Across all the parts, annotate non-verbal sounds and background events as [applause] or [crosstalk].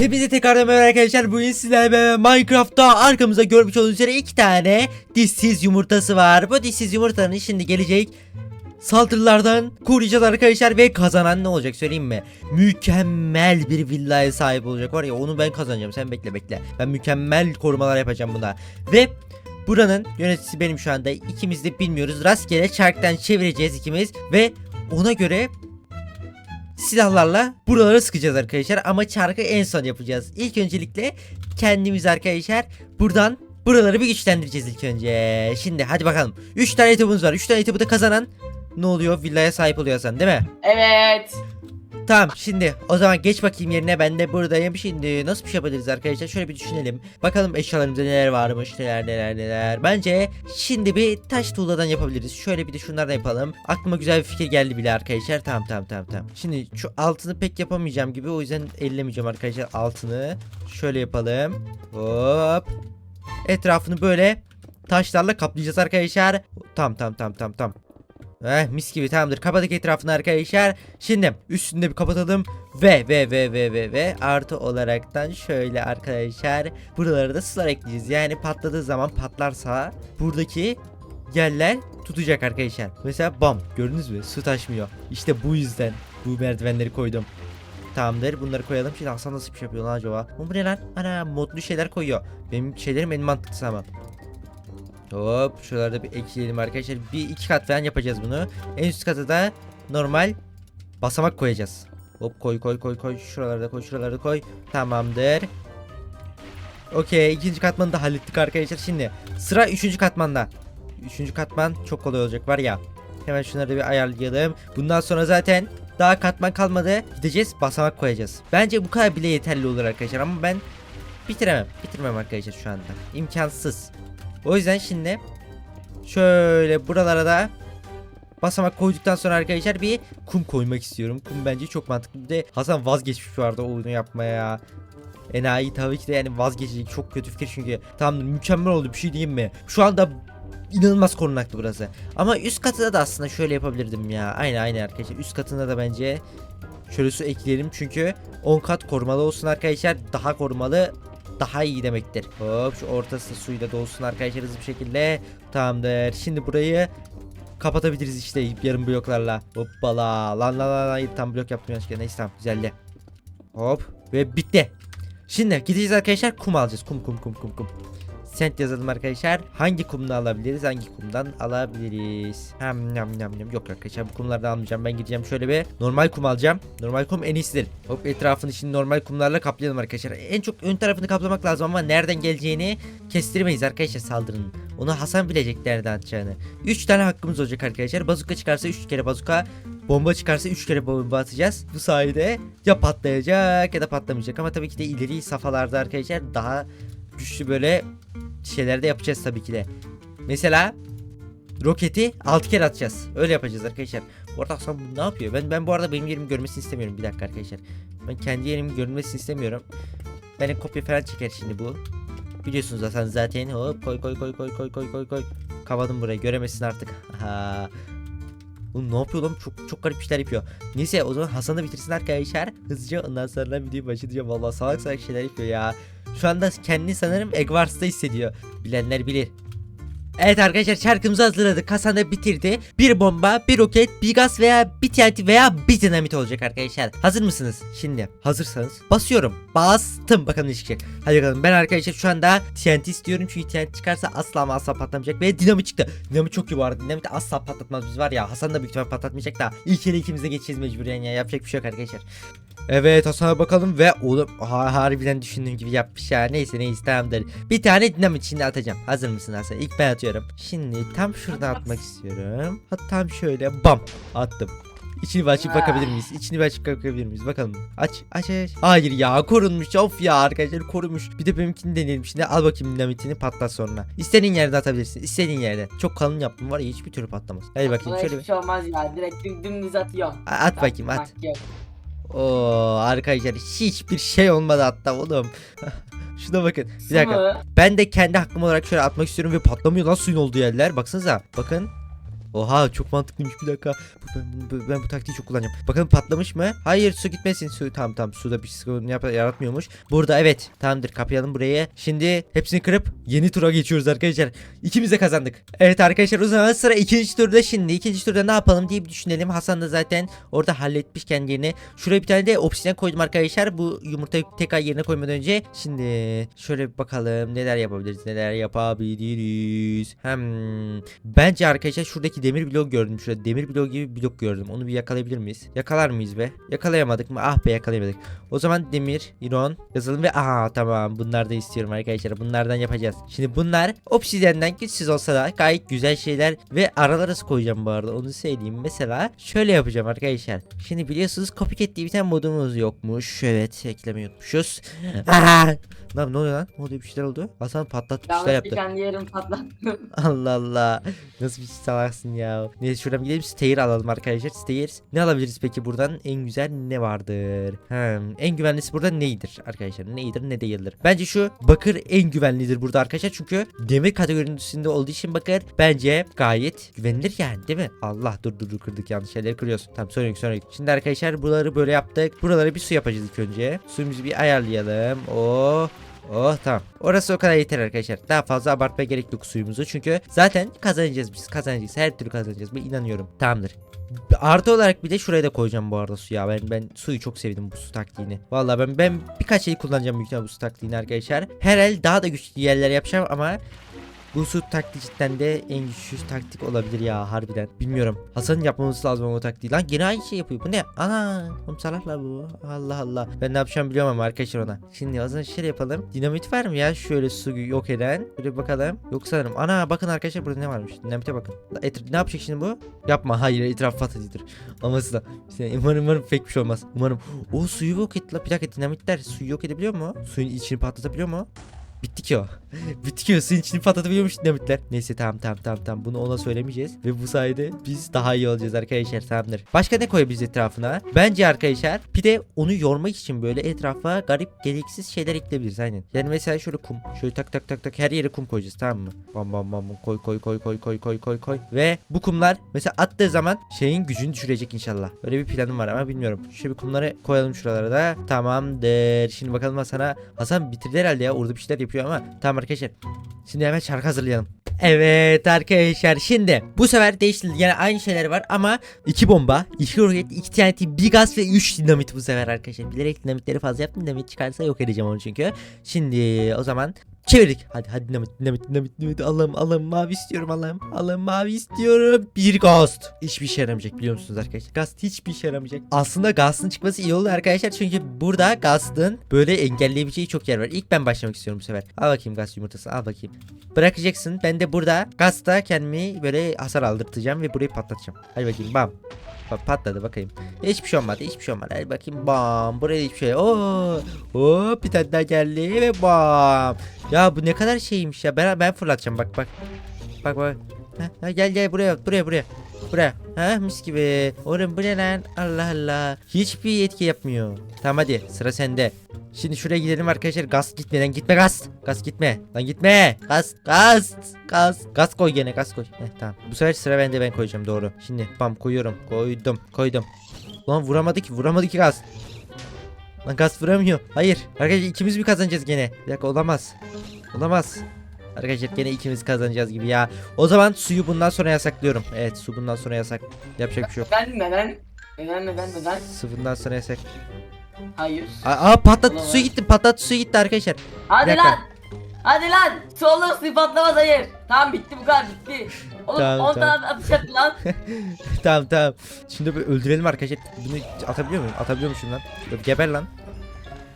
Hepinize tekrardan merhaba arkadaşlar. Bugün sizlerle Minecraft'ta arkamızda görmüş olduğunuz üzere iki tane dişsiz yumurtası var. Bu dişsiz yumurtanın şimdi gelecek saldırılardan koruyacağız arkadaşlar ve kazanan ne olacak söyleyeyim mi? Mükemmel bir villaya sahip olacak var ya onu ben kazanacağım sen bekle bekle. Ben mükemmel korumalar yapacağım buna. Ve buranın yöneticisi benim şu anda ikimiz de bilmiyoruz. Rastgele çarktan çevireceğiz ikimiz ve ona göre silahlarla buraları sıkacağız arkadaşlar ama çarkı en son yapacağız. İlk öncelikle kendimiz arkadaşlar buradan buraları bir güçlendireceğiz ilk önce. Şimdi hadi bakalım. 3 tane etapımız var. 3 tane etabı da kazanan ne oluyor? Villaya sahip oluyorsan değil mi? Evet. Tamam şimdi o zaman geç bakayım yerine ben de buradayım. Şimdi nasıl bir şey yapabiliriz arkadaşlar? Şöyle bir düşünelim. Bakalım eşyalarımızda neler varmış neler neler neler. Bence şimdi bir taş tuğladan yapabiliriz. Şöyle bir de şunlardan yapalım. Aklıma güzel bir fikir geldi bile arkadaşlar. Tamam tamam tamam tamam. Şimdi şu altını pek yapamayacağım gibi o yüzden ellemeyeceğim arkadaşlar altını. Şöyle yapalım. Hop. Etrafını böyle taşlarla kaplayacağız arkadaşlar. Tamam tamam tamam tamam tamam. Eh mis gibi tamamdır. Kapadık etrafını arkadaşlar. Şimdi üstünde bir kapatalım. Ve ve ve ve ve ve artı olaraktan şöyle arkadaşlar buralara da sular ekleyeceğiz. Yani patladığı zaman patlarsa buradaki yerler tutacak arkadaşlar. Mesela bam gördünüz mü su taşmıyor. İşte bu yüzden bu merdivenleri koydum. Tamamdır bunları koyalım. Şimdi Hasan nasıl bir şey yapıyor lan acaba? Bu ne lan? Ana modlu şeyler koyuyor. Benim şeylerim en mantıklısı ama. Hop şuralarda bir ekleyelim arkadaşlar. Bir iki kat falan yapacağız bunu. En üst katı da normal basamak koyacağız. Hop koy koy koy koy. Şuralarda koy şuralarda koy. Tamamdır. Okey ikinci katmanı da hallettik arkadaşlar. Şimdi sıra üçüncü katmanda. Üçüncü katman çok kolay olacak var ya. Hemen şunları da bir ayarlayalım. Bundan sonra zaten daha katman kalmadı. Gideceğiz basamak koyacağız. Bence bu kadar bile yeterli olur arkadaşlar ama ben bitiremem. Bitirmem arkadaşlar şu anda. İmkansız. O yüzden şimdi şöyle buralara da basamak koyduktan sonra arkadaşlar bir kum koymak istiyorum. Kum bence çok mantıklı. De Hasan vazgeçmiş vardı oyunu yapmaya ya. Enayi tabii ki de yani vazgeçecek çok kötü fikir çünkü tamamdır mükemmel oldu bir şey diyeyim mi? Şu anda inanılmaz korunaklı burası. Ama üst katında da aslında şöyle yapabilirdim ya. Aynı aynı arkadaşlar. Üst katında da bence şöyle su ekleyelim çünkü 10 kat korumalı olsun arkadaşlar. Daha korumalı daha iyi demektir. Hop şu ortası suyla dolsun arkadaşlar hızlı bir şekilde. Tamamdır. Şimdi burayı kapatabiliriz işte yarım bloklarla. Hoppala. Lan lan lan lan. Tam blok yaptım yanlışlıkla. Neyse tamam güzeldi. Hop ve bitti. Şimdi gideceğiz arkadaşlar kum alacağız. Kum kum kum kum kum. Sent yazalım arkadaşlar. Hangi kumdan alabiliriz? Hangi kumdan alabiliriz? Hem yam yam yam. Yok arkadaşlar bu kumlardan almayacağım. Ben gideceğim şöyle bir normal kum alacağım. Normal kum en iyisidir. Hop etrafını şimdi normal kumlarla kaplayalım arkadaşlar. En çok ön tarafını kaplamak lazım ama nereden geleceğini kestiremeyiz arkadaşlar saldırının. Onu Hasan bilecek nereden atacağını. 3 tane hakkımız olacak arkadaşlar. Bazuka çıkarsa 3 kere bazuka. Bomba çıkarsa 3 kere bomba atacağız. Bu sayede ya patlayacak ya da patlamayacak. Ama tabii ki de ileri safhalarda arkadaşlar daha güçlü böyle şeyler de yapacağız tabii ki de. Mesela roketi 6 kere atacağız. Öyle yapacağız arkadaşlar. Bu arada Hasan ne yapıyor? Ben ben bu arada benim yerimi görmesini istemiyorum. Bir dakika arkadaşlar. Ben kendi yerimi görmesini istemiyorum. Benim kopya falan çeker şimdi bu. Biliyorsunuz Hasan zaten. Hop koy koy koy koy koy koy koy koy. Kavadım burayı göremezsin artık. [laughs] Ha. Oğlum ne yapıyor lan? Çok çok garip işler yapıyor. Neyse o zaman Hasan da bitirsin arkadaşlar. Hızlıca ondan sonra videoyu başlayacağım. Vallahi salak salak şeyler yapıyor ya. Şu anda kendini sanırım Egwars'ta hissediyor. Bilenler bilir. Evet arkadaşlar şarkımızı hazırladık. Hasan da bitirdi. Bir bomba, bir roket, bir gaz veya bir TNT veya bir dinamit olacak arkadaşlar. Hazır mısınız? Şimdi hazırsanız basıyorum. Bastım. Bakalım ne çıkacak. Hadi bakalım. Ben arkadaşlar şu anda TNT istiyorum. Çünkü TNT çıkarsa asla ama asla patlamayacak. Ve dinamit çıktı. Dinamit çok iyi bu arada. Dinamit asla patlatmaz biz var ya. Hasan da büyük ihtimal patlatmayacak da. İlk kere ikimiz de geçeceğiz mecburen ya. Yapacak bir şey yok arkadaşlar. Evet Hasan'a bakalım ve oğlum ha, harbiden düşündüğüm gibi yapmış ya. Neyse neyse tamamdır. Bir tane dinamit şimdi atacağım. Hazır mısın Hasan? İlk ben atıyorum. Şimdi tam şuradan atmak istiyorum. Ha, tam şöyle bam attım. İçini bir açıp bakabilir miyiz? İçini bir açıp bakabilir miyiz? Bakalım. Aç aç aç. Hayır ya korunmuş. Of ya arkadaşlar korunmuş. Bir de benimkini deneyelim. Şimdi al bakayım dinamitini patlat sonra. İstediğin yerde atabilirsin. İstediğin yerde. Çok kalın yaptım var ya hiçbir türlü patlamaz. Hadi bakayım Buna şöyle hiçbir bir. şey olmaz ya. Direkt düm, dümdüz atıyor. A- At bakayım at. Bak. Oo arkadaşlar hiçbir şey olmadı hatta oğlum. [laughs] Şuna bakın. Bir dakika. Ben de kendi hakkım olarak şöyle atmak istiyorum ve patlamıyor lan suyun olduğu yerler. Baksanıza. Bakın. Oha çok mantıklıymış bir dakika. Ben, ben, ben bu taktiği çok kullanacağım. Bakalım patlamış mı? Hayır su gitmesin. Su tamam tamam suda bir sıkıntı yaratmıyormuş. Burada evet tamamdır kapayalım burayı. Şimdi hepsini kırıp yeni tura geçiyoruz arkadaşlar. İkimiz de kazandık. Evet arkadaşlar o zaman sıra ikinci turda şimdi. ikinci turda ne yapalım diye bir düşünelim. Hasan da zaten orada halletmiş kendini. Şuraya bir tane de obsidian koydum arkadaşlar. Bu yumurtayı tekrar yerine koymadan önce. Şimdi şöyle bir bakalım neler yapabiliriz neler yapabiliriz. Hem bence arkadaşlar şuradaki demir blok gördüm. Şurada demir blok gibi bir blok gördüm. Onu bir yakalayabilir miyiz? Yakalar mıyız be? Yakalayamadık mı? Ah be yakalayamadık. O zaman demir, iron yazalım ve aha tamam bunlar da istiyorum arkadaşlar. Bunlardan yapacağız. Şimdi bunlar obsidiyenden güçsüz olsa da gayet güzel şeyler ve aralara koyacağım bu arada onu söyleyeyim. Mesela şöyle yapacağım arkadaşlar. Şimdi biliyorsunuz copycat diye bir tane modumuz yokmuş. Evet eklemeyi unutmuşuz. [laughs] Aa! Lan ne oluyor lan? Ne oluyor bir şeyler oldu? Hasan patlattı bir şeyler Yanlış yaptı. kendi yerim patlattım. [laughs] Allah Allah. Nasıl bir salaksın ya. Neyse şuradan gidelim stair alalım arkadaşlar. Stairs. Ne alabiliriz peki buradan? En güzel ne vardır? Hmm, en güvenlisi burada neydir arkadaşlar? Neydir ne değildir? Bence şu bakır en güvenlidir burada arkadaşlar. Çünkü demir kategorisinde olduğu için bakır bence gayet güvenilir yani değil mi? Allah dur dur dur kırdık yanlış şeyleri kırıyoruz. Tamam sonra sonra. Şimdi arkadaşlar buraları böyle yaptık. Buralara bir su yapacağız ilk önce. Suyumuzu bir ayarlayalım. Oh. Oh tamam. Orası o kadar yeter arkadaşlar. Daha fazla abartmaya gerek yok suyumuzu. Çünkü zaten kazanacağız biz. Kazanacağız. Her türlü kazanacağız. Ben inanıyorum. Tamamdır. Artı olarak bir de şuraya da koyacağım bu arada suya. Ben ben suyu çok sevdim bu su taktiğini. Vallahi ben ben birkaç şey kullanacağım büyük bu su taktiğini arkadaşlar. Her el daha da güçlü yerler yapacağım ama bu su taktiği cidden de en güçlü taktik olabilir ya harbiden. Bilmiyorum. Hasan'ın yapmamız lazım o taktiği. Lan gene aynı şey yapıyor. Bu ne? Ana. Oğlum salaklar bu. Allah Allah. Ben ne yapacağım biliyorum arkadaşlar ona. Şimdi o zaman şöyle yapalım. Dinamit var mı ya? Şöyle su yok eden. Böyle bakalım. Yok sanırım. Ana bakın arkadaşlar burada ne varmış. Dinamite bakın. Et- ne yapacak şimdi bu? Yapma. Hayır etraf fantasidir. Olması da. İşte, umarım umarım fake bir şey olmaz. Umarım. O suyu yok etti la. Bir dakika dinamitler suyu yok edebiliyor mu? Suyun içini patlatabiliyor mu? Bitti ki o. [laughs] Suyun içini patlatabiliyormuş dinamitler. Neyse tamam tamam tamam tamam bunu ona söylemeyeceğiz. Ve bu sayede biz daha iyi olacağız arkadaşlar tamamdır. Başka ne koyabiliriz etrafına? Bence arkadaşlar bir de onu yormak için böyle etrafa garip gereksiz şeyler ekleyebiliriz aynen. Yani mesela şöyle kum. Şöyle tak tak tak tak her yere kum koyacağız tamam mı? Bam bam bam koy koy koy koy koy koy koy koy. Ve bu kumlar mesela attığı zaman şeyin gücünü düşürecek inşallah. Öyle bir planım var ama bilmiyorum. Şöyle bir kumları koyalım şuralara da. Tamamdır. Şimdi bakalım Hasan'a. Hasan bitirdi herhalde ya. Orada bir şeyler yapıyor ama. Tamam arkadaşlar. Şimdi hemen şarkı hazırlayalım. Evet arkadaşlar şimdi bu sefer değişti yani aynı şeyler var ama iki bomba, iki roket, iki TNT, bir gaz ve üç dinamit bu sefer arkadaşlar. Bilerek dinamitleri fazla yaptım dinamit çıkarsa yok edeceğim onu çünkü. Şimdi o zaman çevirdik. Hadi hadi dinamit dinamit dinamit dinamit Allah'ım Allah'ım mavi istiyorum Allah'ım. Allah'ım mavi istiyorum. Bir ghost. Hiçbir işe yaramayacak biliyor musunuz arkadaşlar? Ghost hiçbir işe yaramayacak. Aslında Ghost'ın çıkması iyi oldu arkadaşlar çünkü burada Ghost'ın böyle engelleyebileceği çok yer var. İlk ben başlamak istiyorum bu sefer. Al bakayım Ghost yumurtası al bakayım. Bırakacaksın. Ben de burada Ghost'a kendimi böyle hasar aldırtacağım ve burayı patlatacağım. Hadi bakayım bam. Bak patladı bakayım. Hiçbir şey olmadı. Hiçbir şey olmadı. Hadi bakayım bam. Buraya hiçbir şey. Oo. Hop bir tane daha geldi ve bam. Ya bu ne kadar şeymiş ya. Ben ben fırlatacağım bak bak. Bak bak. Ha, ha, gel gel buraya buraya buraya. Buraya. Ha mis gibi. Oğlum bu ne lan? Allah Allah. Hiçbir etki yapmıyor. Tamam hadi sıra sende. Şimdi şuraya gidelim arkadaşlar. Gaz gitmeden gitme gaz. Gaz gitme. Lan gitme. Gaz gaz gaz. Gaz koy gene gaz koy. Heh, tamam. Bu sefer sıra bende ben koyacağım doğru. Şimdi bam koyuyorum. Koydum. Koydum. Lan vuramadı ki. Vuramadı ki gaz. Lan gaz vuramıyor. Hayır. Arkadaşlar ikimiz mi kazanacağız gene? Bir dakika olamaz. Olamaz. Arkadaşlar gene ikimiz kazanacağız gibi ya. O zaman suyu bundan sonra yasaklıyorum. Evet su bundan sonra yasak. Yapacak bir şey yok. Ben neden? Neden neden neden? Su bundan sonra yasak. Hayır. Aa, aa patlattı Olamaz. su gitti patlattı su gitti arkadaşlar. Hadi lan. Hadi lan. Su patlamaz hayır. Tamam bitti bu kadar bitti. Oğlum Tamam, 10 tamam. tane atış lan. [laughs] tamam tamam. Şimdi bir öldürelim arkadaşlar. Bunu atabiliyor muyum? Atabiliyormuşum lan. Dur, geber lan.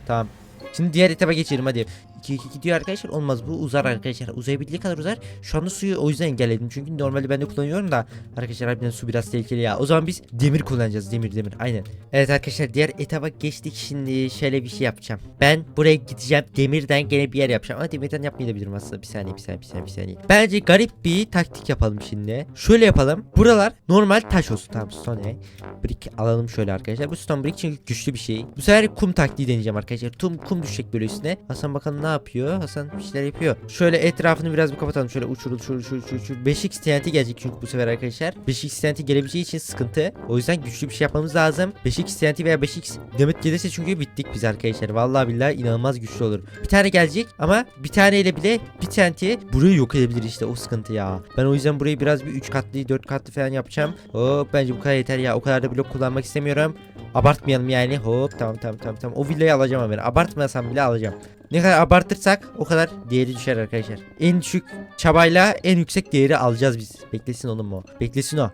Tamam. Şimdi diğer etaba geçelim hadi. 2 2 gidiyor arkadaşlar. Olmaz bu uzar arkadaşlar. Uzayabildiği kadar uzar. Şu anda suyu o yüzden engelledim. Çünkü normalde ben de kullanıyorum da arkadaşlar harbiden su biraz tehlikeli ya. O zaman biz demir kullanacağız. Demir demir. Aynen. Evet arkadaşlar diğer etaba geçtik. Şimdi şöyle bir şey yapacağım. Ben buraya gideceğim. Demirden gene bir yer yapacağım. Ama demirden yapmayabilirim aslında. Bir saniye bir saniye bir saniye bir saniye. Bence garip bir taktik yapalım şimdi. Şöyle yapalım. Buralar normal taş olsun. Tamam stone. Brick alalım şöyle arkadaşlar. Bu stone brick çünkü güçlü bir şey. Bu sefer kum taktiği deneyeceğim arkadaşlar. Tum kum düşecek böyle üstüne. Hasan bakalım ne yapıyor? Hasan bir şeyler yapıyor. Şöyle etrafını biraz bir kapatalım. Şöyle uçur uçur uçur uçur. uçur. 5x TNT gelecek çünkü bu sefer arkadaşlar. 5x TNT gelebileceği için sıkıntı. O yüzden güçlü bir şey yapmamız lazım. 5x TNT veya 5x demet gelirse çünkü bittik biz arkadaşlar. Vallahi billahi inanılmaz güçlü olur. Bir tane gelecek ama bir taneyle bile bir TNT burayı yok edebilir işte o sıkıntı ya. Ben o yüzden burayı biraz bir 3 katlı 4 katlı falan yapacağım. Hop bence bu kadar yeter ya. O kadar da blok kullanmak istemiyorum. Abartmayalım yani. Hop tamam tamam tamam tamam. O villayı alacağım ben. Abartmasam bile alacağım. Ne kadar abartırsak o kadar değeri düşer arkadaşlar. En düşük çabayla en yüksek değeri alacağız biz. Beklesin oğlum o. Beklesin o.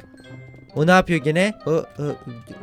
O ne yapıyor gene? O, o,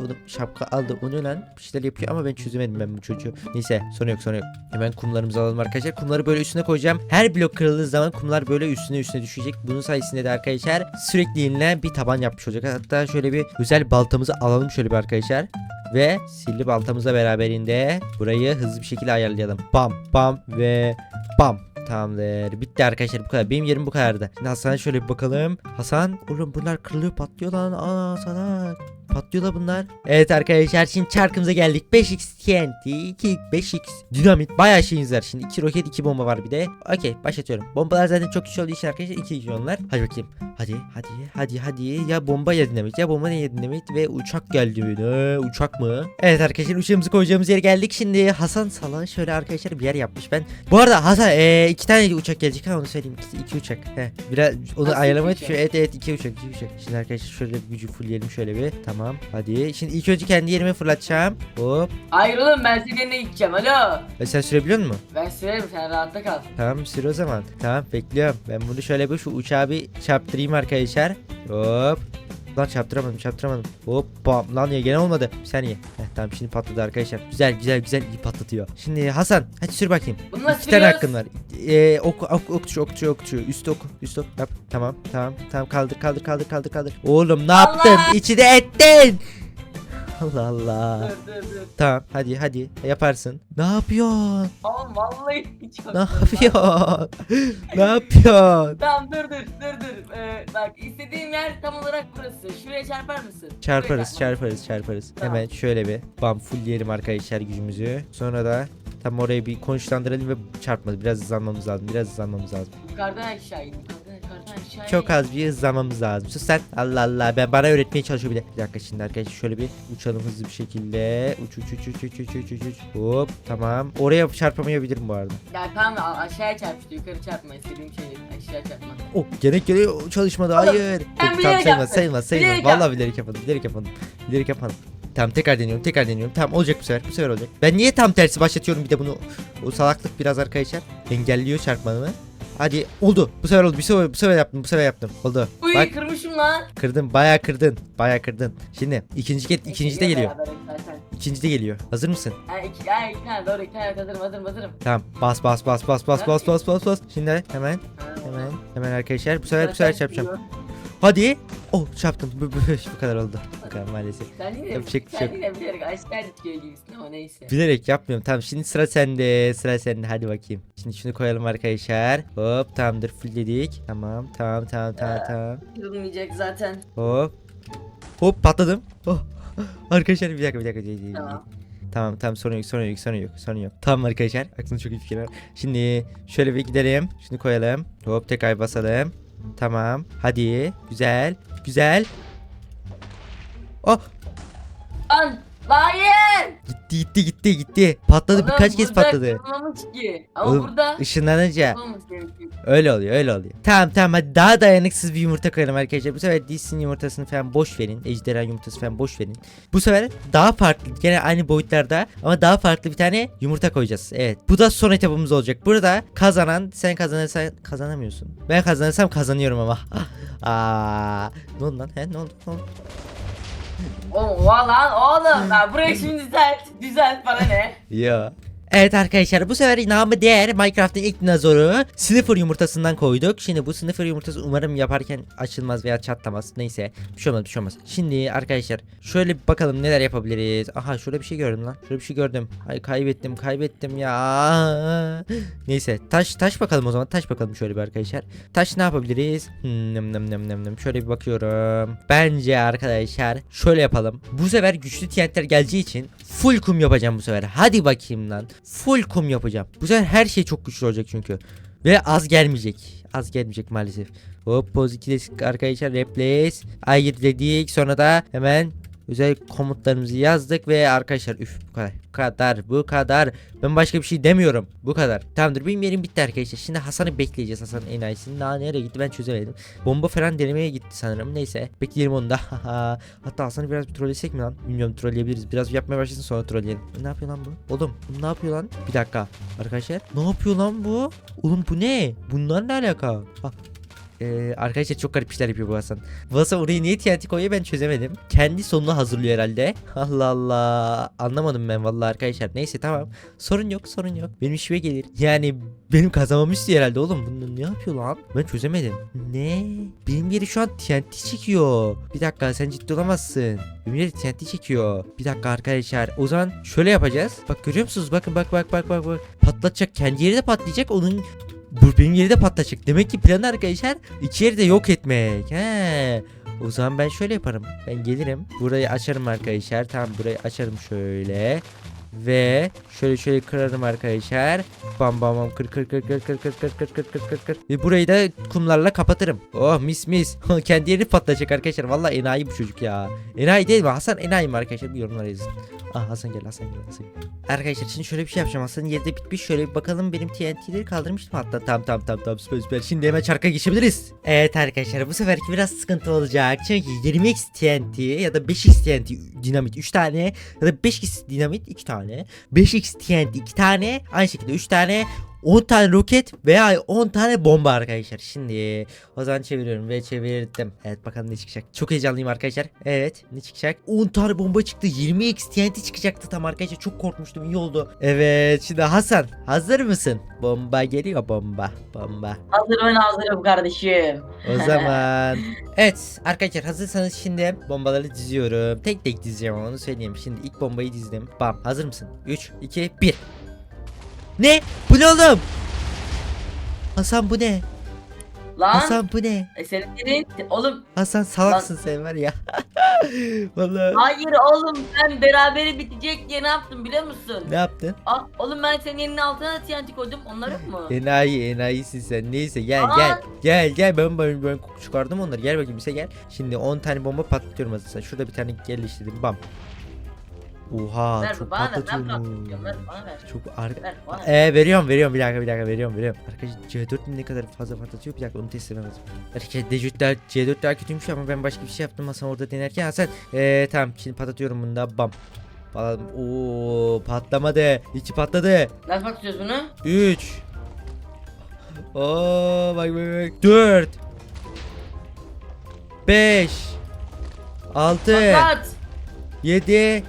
onu şapka aldı. O ne lan? Bir şeyler yapıyor ama ben çözemedim ben bu çocuğu. Neyse sorun yok sorun yok. Hemen kumlarımızı alalım arkadaşlar. Kumları böyle üstüne koyacağım. Her blok kırıldığı zaman kumlar böyle üstüne üstüne düşecek. Bunun sayesinde de arkadaşlar sürekli yenilen bir taban yapmış olacak. Hatta şöyle bir güzel baltamızı alalım şöyle bir arkadaşlar. Ve sihirli baltamızla beraberinde burayı hızlı bir şekilde ayarlayalım. Bam bam ve bam. Tamamdır. Bitti arkadaşlar bu kadar. Benim yerim bu kadardı. Şimdi Hasan'a şöyle bir bakalım. Hasan oğlum bunlar kırılıyor patlıyor lan. Aa salak. Patlıyorlar bunlar. Evet arkadaşlar şimdi çarkımıza geldik. 5x TNT, 2 5x dinamit. Bayağı şeyimiz var. Şimdi 2 roket 2 bomba var bir de. Okey başlatıyorum. Bombalar zaten çok güçlü olduğu için arkadaşlar 2 2 onlar. Hadi bakayım. Hadi hadi hadi hadi. Ya bomba ya dinamit ya bomba ya dinamit ve uçak geldi. Ne uçak mı? Evet arkadaşlar uçağımızı koyacağımız yere geldik. Şimdi Hasan Salan şöyle arkadaşlar bir yer yapmış. Ben bu arada Hasan ee, iki tane uçak gelecek ha onu söyleyeyim. İki, iki uçak. He. Biraz onu ayarlamaya iki uçak? çalışıyor. Evet evet iki uçak iki uçak. Şimdi arkadaşlar şöyle gücü fullleyelim şöyle bir. Tamam. Hadi. Şimdi ilk önce kendi yerime fırlatacağım. Hop. Hayır oğlum ben senin yerine gideceğim alo. E sen sürebiliyor musun? Ben sürerim sen rahatta kal. Tamam sür o zaman. Tamam bekliyorum. Ben bunu şöyle bir şu uçağı bir çarptırayım arkadaşlar. Hop. Lan çarptıramadım çarptıramadım. Hop bam. Lan ya gene olmadı. Bir saniye. Heh, tamam şimdi patladı arkadaşlar. Güzel güzel güzel iyi patlatıyor. Şimdi Hasan hadi sür bakayım. Bunu nasıl İki tane sürüyoruz? hakkın var. Ee, ok, ok, okçu okçu okçu. Üst ok üst ok. Yap. Tamam tamam tamam kaldır kaldır kaldır kaldır kaldır. Oğlum ne Allah! yaptın? İçine ettin. Allah Allah. Dur dur dur. Tamam hadi hadi yaparsın. Ne yapıyorsun? Oğlum vallahi hiç Ne yapıyorsun? [laughs] ne yapıyorsun? Tamam dur dur dur dur. Ee, bak istediğim yer tam olarak burası. Şuraya çarpar mısın? Çarparız Şuraya çarparız çarparız. Tamam. Hemen şöyle bir bam fullleyelim arkadaşlar gücümüzü. Sonra da tam orayı bir konuşlandıralım ve çarpmadı. Biraz hızlanmamız lazım. Biraz hızlanmamız lazım. Yukarıdan aşağı in. Yukarıdan, yukarıdan aşağı in. Çok az bir hızlamamız lazım. Sus sen. Allah Allah. Ben bana öğretmeye çalışıyor bile. Bir dakika şimdi arkadaşlar şöyle bir uçalım hızlı bir şekilde. Uç uç uç uç uç uç uç uç. Hop tamam. Oraya çarpamayabilirim bu arada. Ya tamam aşağıya çarpıştı. Yukarı çarpma. İstediğim şey aşağı çarpma. Oh gerek gereği çalışmadı. Oğlum, Hayır. Ben Yok, bilerek tamam, sayılmaz sayılmaz sayılmaz. Valla bilerek yapmadım. Bilerek yapmadım. Bilerek yapmadım. Tamam tekrar deniyorum tekrar deniyorum. Tamam olacak bu sefer bu sefer olacak. Ben niye tam tersi başlatıyorum bir de bunu o salaklık biraz arkadaşlar engelliyor çarpmanı. Hadi oldu. Bu sefer oldu. Bir sefer, bu sefer yaptım. Bu sefer yaptım. Oldu. Uy Bak kırmışım lan. kırdın. Bayağı kırdın. Bayağı kırdın. Şimdi ikinci get ikinci de geliyor. beraber zaten. İkinci de geliyor. Hazır mısın? Ha iki, ha iki tane doğru iki tane hazırım hazırım hazırım. Tamam. Bas bas bas bas bas bas bas bas bas. Şimdi hemen Ha, hemen hemen arkadaşlar bu sefer bu sefer zaten çarpacağım. gidiyor. Hadi. Oh çarptım. Bu, bu, bu kadar oldu. Bu kadar maalesef. Sen yine, Yapacak bir şey sen yok. yine bilerek aşağı dikiyor gibisin ama neyse. Bilerek yapmıyorum. Tamam şimdi sıra sende. Sıra sende. Hadi bakayım. Şimdi şunu koyalım arkadaşlar. Hop tamamdır. Fullledik. Tamam tamam tamam tamam tamam. Kırılmayacak zaten. Hop. Hop patladım. Oh. [laughs] Arkadaşlar bir dakika bir dakika. Tamam. Tamam tamam sorun yok sorun yok sorun yok sorun yok. Tamam arkadaşlar aklımda çok iyi fikir var. Şimdi şöyle bir gidelim. Şunu koyalım. Hop tekrar basalım. Tamam. Hadi. Güzel. Güzel. Oh hayır. gitti gitti gitti gitti. Patladı Oğlum, birkaç kez burada patladı. kırılmamış ki. Ama Oğlum, burada kırılmamış gerekiyor. öyle oluyor öyle oluyor. Tamam tamam hadi daha dayanıksız bir yumurta koyalım arkadaşlar. Bu sefer Disney yumurtasını falan boş verin. Ejderha yumurtası falan boş verin. Bu sefer daha farklı gene aynı boyutlarda ama daha farklı bir tane yumurta koyacağız. Evet bu da son etapımız olacak. Burada kazanan sen kazanırsan kazanamıyorsun. Ben kazanırsam kazanıyorum ama. [laughs] Aa, ne oldu lan? He, ne oldu? Ne oldu? Oha lan oğlum. Ya burayı şimdi düzelt. Düzelt bana ne? Ya. Evet arkadaşlar bu sefer namı değer Minecraft'ın ilk dinozoru Sniffer yumurtasından koyduk. Şimdi bu Sniffer yumurtası umarım yaparken açılmaz veya çatlamaz. Neyse bir şey olmaz bir şey olmaz. Şimdi arkadaşlar şöyle bir bakalım neler yapabiliriz. Aha şurada bir şey gördüm lan. Şurada bir şey gördüm. Ay kaybettim kaybettim ya. Neyse taş taş bakalım o zaman taş bakalım şöyle bir arkadaşlar. Taş ne yapabiliriz? Hmm, nem nem nem nem. Şöyle bir bakıyorum. Bence arkadaşlar şöyle yapalım. Bu sefer güçlü TNT'ler geleceği için full kum yapacağım bu sefer. Hadi bakayım lan. Full kum yapacağım. Bu sefer her şey çok güçlü olacak çünkü. Ve az gelmeyecek. Az gelmeyecek maalesef. Hop pause 2 arkadaşlar replace. Ay dedik sonra da hemen özel komutlarımızı yazdık ve arkadaşlar üf bu kadar. Bu kadar bu kadar. Ben başka bir şey demiyorum. Bu kadar. Tamamdır benim yerim bitti arkadaşlar. Şimdi Hasan'ı bekleyeceğiz. Hasan enayisini daha nereye gitti ben çözemedim. Bomba falan denemeye gitti sanırım. Neyse bekleyelim onu da. [laughs] Hatta Hasan'ı biraz bir trollesek mi lan? Bilmiyorum trolleyebiliriz. Biraz yapmaya başlasın sonra trolleyelim. Ne yapıyor lan bu? Oğlum bu ne yapıyor lan? Bir dakika. Arkadaşlar ne yapıyor lan bu? Oğlum bu ne? Bunlar ne alaka? Ha, ee, arkadaşlar çok garip işler yapıyor bu Hasan. Bu Hasan oraya niye TNT koyuyor ben çözemedim. Kendi sonunu hazırlıyor herhalde. [laughs] Allah Allah. Anlamadım ben vallahi arkadaşlar. Neyse tamam. Sorun yok sorun yok. Benim işime gelir. Yani benim kazanmam istiyor herhalde oğlum. Bunu ne yapıyor lan? Ben çözemedim. Ne? Benim yeri şu an TNT çekiyor. Bir dakika sen ciddi olamazsın. Benim yeri TNT çekiyor. Bir dakika arkadaşlar. O zaman şöyle yapacağız. Bak görüyor musunuz? Bakın bak bak bak bak bak. Patlatacak. Kendi yeri de patlayacak. Onun bu benim yeri de patlayacak. Demek ki plan arkadaşlar iki de yok etmek. He. O zaman ben şöyle yaparım. Ben gelirim. Burayı açarım arkadaşlar. Tamam burayı açarım şöyle. Ve şöyle şöyle kırarım arkadaşlar. Bam bam bam kır kır kır kır kır kır kır kır kır kır kır kır. Ve burayı da kumlarla kapatırım. Oh mis mis. Kendi yeri patlayacak arkadaşlar. Vallahi enayi bu çocuk ya. Enayi değil mi? Hasan enayi mi arkadaşlar? Bir yorumlara yazın. Ah Hasan gel Hasan gel Hasan gel. Arkadaşlar şimdi şöyle bir şey yapacağım. Hasan'ın yeri de bitmiş. Şöyle bir bakalım benim TNT'leri kaldırmıştım hatta. Tamam tamam tamam tamam süper süper. Şimdi hemen çarka geçebiliriz. Evet arkadaşlar bu seferki biraz sıkıntı olacak. Çünkü 20x TNT ya da 5x TNT dinamit 3 tane ya da 5x dinamit 2 tane. 5x TNT 2 tane. Aynı şekilde 3 tane. 10 tane roket veya 10 tane bomba arkadaşlar. Şimdi o zaman çeviriyorum ve çevirdim. Evet bakalım ne çıkacak. Çok heyecanlıyım arkadaşlar. Evet ne çıkacak? 10 tane bomba çıktı. 20x TNT çıkacaktı tam arkadaşlar. Çok korkmuştum iyi oldu. Evet şimdi Hasan hazır mısın? Bomba geliyor bomba. Bomba. Hazır ben hazırım kardeşim. O zaman [laughs] evet arkadaşlar hazırsanız şimdi bombaları diziyorum. Tek tek dizeceğim onu söyleyeyim. Şimdi ilk bombayı dizdim. Bam hazır mısın? 3 2 1. Ne? Bu ne oğlum? Hasan bu ne? Lan. Hasan bu ne? E senin yerin oğlum Hasan salaksın sen var ya. [laughs] Vallahi. hayır oğlum ben berabere bitecek diye ne yaptım biliyor musun? Ne yaptın? Aa, oğlum ben senin yerinin altına TNT koydum onlar yok mu? [laughs] Enayi enayisin sen. Neyse gel Aa. gel. Gel gel ben ben, ben çıkardım onları. Gel bakayım bize gel. Şimdi 10 tane bomba patlatıyorum hazırsan. Şurada bir tane yerleştirdim. Bam. Oha ver çok bana ver patlatıyorum ver bana ver. Çok arka Ver bana. Ee veriyorum veriyorum bir dakika bir dakika veriyorum veriyorum. Arkadaşlar C4 ne kadar fazla patlatıyor bir dakika onu test etmem lazım. Arkadaşlar C4 C4 daha kötüymüş ama ben başka bir şey yaptım Hasan orada denerken Hasan ee, tamam şimdi patlatıyorum bunu da bam. Patladım. Oo patlamadı. İki patladı. Nasıl bakıyoruz bunu? 3 Oo bak bak bak 4 5 6 Patlat. 7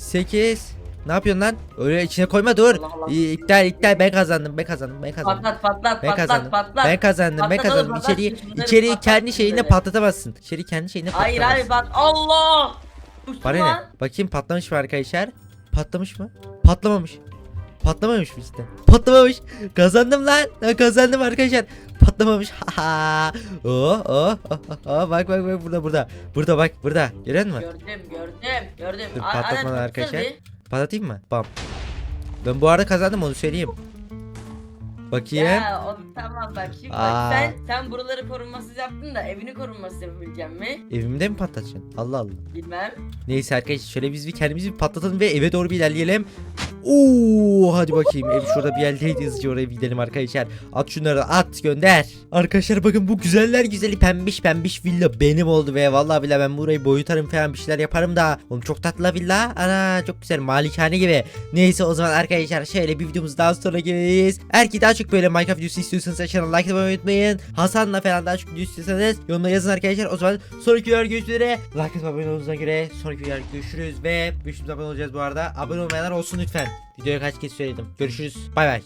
8 Ne yapıyorsun lan? Öyle içine koyma dur. Allah Allah. İyi, İptal iptal ben kazandım ben kazandım ben kazandım. Patlat patlat Ben patlat kazandım. patlat. Ben kazandım ben kazandım. patlat. İçeriği Şunları içeriği patlat kendi şeyine şunları. patlatamazsın. İçeriği kendi şeyine Hayır patlatamazsın. hayır pat Allah. Uçtu Bana lan. ne? Bakayım patlamış mı arkadaşlar? Patlamış mı? Patlamamış. Patlamamış mı işte? Patlamamış. Kazandım lan. Kazandım arkadaşlar. Patlamamış. [laughs] Ha oh, oh, oh, oh, bak bak bak burada burada. Burada bak burada. Görüyor musun? Gördüm gördüm gördüm. Dur, Aa, patlatmadan patladı. arkadaşlar. Patlatayım mı? Bam. Ben bu arada kazandım onu söyleyeyim. Bakayım. Ya o, tamam bak şimdi Aa. bak sen sen buraları korunmasız yaptın da evini korunmasız yapabilecek mi? Evimde mi patlatacaksın? Allah Allah. Bilmem. Neyse arkadaşlar şöyle biz bir kendimizi bir patlatalım ve eve doğru bir ilerleyelim. Oo hadi bakayım ev şurada bir yerdeydi hızlıca oraya gidelim arkadaşlar. At şunları at gönder. Arkadaşlar bakın bu güzeller güzeli pembiş pembiş villa benim oldu ve vallahi bile ben burayı boyutarım falan bir şeyler yaparım da. Oğlum çok tatlı la villa. Ana çok güzel malikane gibi. Neyse o zaman arkadaşlar şöyle bir videomuz daha sonra geliriz. Eğer ki daha çok böyle Minecraft videosu istiyorsanız aşağıdan like atmayı unutmayın. Hasan'la falan daha çok video istiyorsanız yorumlara yazın arkadaşlar. O zaman sonraki videoda görüşmek üzere. Like atıp abone göre sonraki videoda görüşürüz ve 500 abone olacağız bu arada. Abone olmayanlar olsun lütfen. Videoya kaç kez söyledim. Görüşürüz. Bay bay.